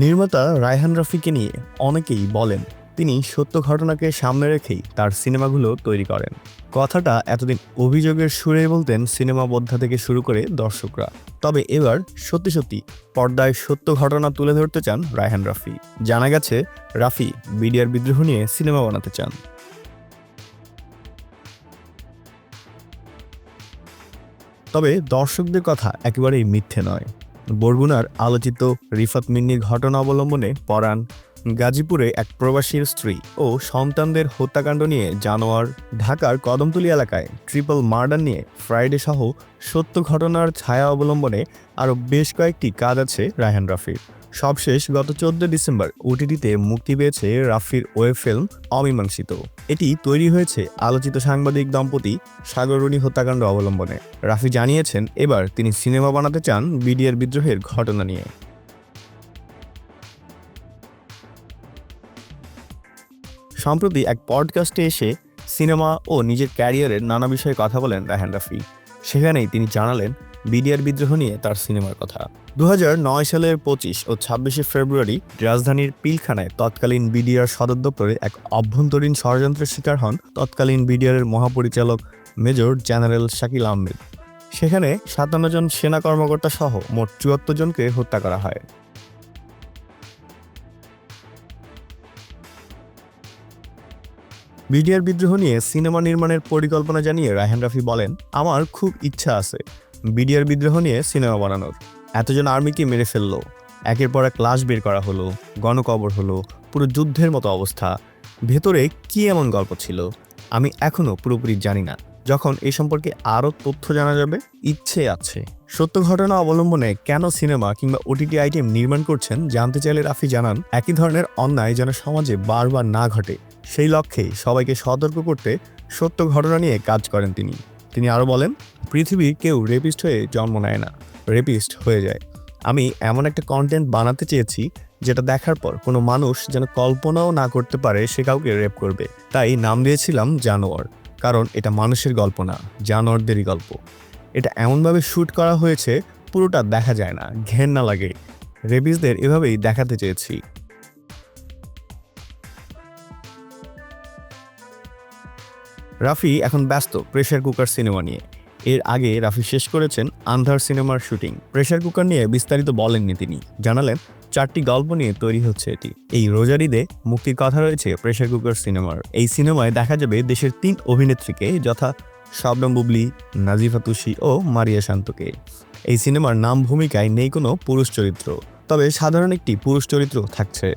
নির্মাতা রায়হান রফিকে নিয়ে অনেকেই বলেন, তিনি সত্য ঘটনাকে সামনে রেখেই তার সিনেমাগুলো তৈরি করেন। কথাটা এতদিন অভিযোগের সুরে বলতেন সিনেমা বোদ্ধা থেকে শুরু করে দর্শকরা। তবে এবার সত্যি সত্যি পর্দায় সত্য ঘটনা তুলে ধরতে চান রায়হান রাফি। জানা গেছে, রাফি বিডিআর বিদ্রোহ নিয়ে সিনেমা বানাতে চান। তবে দর্শকদের কথা একেবারেই মিথ্যে নয়। বরগুনার আলোচিত রিফাত মিন্নির ঘটনা অবলম্বনে পরাণ, গাজীপুরে এক প্রবাসীর স্ত্রী ও সন্তানদের হত্যাকাণ্ড নিয়ে জানোয়ার, ঢাকার কদমতলি এলাকায় ট্রিপল মার্ডার নিয়ে ফ্রাইডে সহ সত্য ঘটনার ছায়া অবলম্বনে আরও বেশ কয়েকটি কাজ আছে রায়হান রাফির। সবশেষ গত চোদ্দ ডিসেম্বর ওটিটিতে মুক্তি পেয়েছে রাফির ওয়েব ফিল্ম অমীমাংসিত। এটি তৈরি হয়েছে আলোচিত সাংবাদিক দম্পতি সাগরণী হত্যাকাণ্ড অবলম্বনে। রাফি জানিয়েছেন, এবার তিনি সিনেমা বানাতে চান বিডিআর বিদ্রোহের ঘটনা নিয়ে। সম্প্রতি এক পডকাস্টে এসে সিনেমা ও নিজের ক্যারিয়ারের নানা বিষয়ে কথা বলেন রায়হান রাফি। সেখানেই তিনি জানালেন বিডিআর বিদ্রোহ নিয়ে তার সিনেমার কথা। দু সালের পঁচিশ ও ছাব্বিশে ফেব্রুয়ারি রাজধানীর পিলখানায় তৎকালীন বিডিআর সদর দপ্তরে এক অভ্যন্তরীণ ষড়যন্ত্রের শিকার হন তৎকালীন বিডিআরের মহাপরিচালক মেজর জেনারেল শাকিল আহমেদ। সেখানে সাতান্ন জন সেনা কর্মকর্তা সহ মোট চুয়াত্তর জনকে হত্যা করা হয়। বিডিআর বিদ্রোহ নিয়ে সিনেমা নির্মাণের পরিকল্পনা জানিয়ে রায়হান রাফি বলেন, আমার খুব ইচ্ছা আছে। বিডিআর বিদ্রোহ নিয়ে সিনেমা বানানোর। এতজন আর্মিকে মেরে ফেলল। একের পর এক লাশ বের করা হলো, গণকবর হলো, পুরো যুদ্ধের মতো অবস্থা। ভেতরে কি এমন গল্প ছিল? আমি এখনও পুরোপুরি জানি না। যখন এ সম্পর্কে আরও তথ্য জানা যাবে, ইচ্ছে আছে। সত্য ঘটনা অবলম্বনে কেন সিনেমা কিংবা ওটিটি আইটেম নির্মাণ করছেন জানতে চাইলে রাফি জানান, একই ধরনের অন্যায় যেন সমাজে বারবার না ঘটে। সেই লক্ষ্যেই সবাইকে সতর্ক করতে সত্য ঘটনা নিয়ে কাজ করেন তিনি। তিনি আরও বলেন পৃথিবীর কেউ রেপিস্ট হয়ে জন্ম নেয় না। রেপিস্ট হয়ে যায়। আমি এমন একটা কন্টেন্ট বানাতে চেয়েছি যেটা দেখার পর কোনো মানুষ যেন কল্পনাও না করতে পারে সে কাউকে রেপ করবে। তাই নাম দিয়েছিলাম জানোয়ার, কারণ এটা মানুষের গল্প না, জানোয়ারদেরই গল্প। এটা এমনভাবে শ্যুট করা হয়েছে, পুরোটা দেখা যায় না ঘেন না লাগে রেবিসদের এভাবেই দেখাতে চেয়েছি। রাফি এখন ব্যস্ত প্রেশার কুকার সিনেমা নিয়ে। এর আগে রাফি শেষ করেছেন আন্ধার সিনেমার শুটিং। প্রেশার কুকার নিয়ে বিস্তারিত বলেননি তিনি। জানালেন, চারটি গল্প নিয়ে তৈরি হচ্ছে এটি। এই রোজারিদে মুক্তির কথা রয়েছে প্রেশার কুকার সিনেমার। এই সিনেমায় দেখা যাবে দেশের তিন অভিনেত্রীকে, যথা শবনম বুবলি, নাজিফা তুষি ও মারিয়া শান্তকে। এই সিনেমার নাম ভূমিকায় নেই কোনো পুরুষ চরিত্র, তবে সাধারণ একটি পুরুষ চরিত্র থাকছে।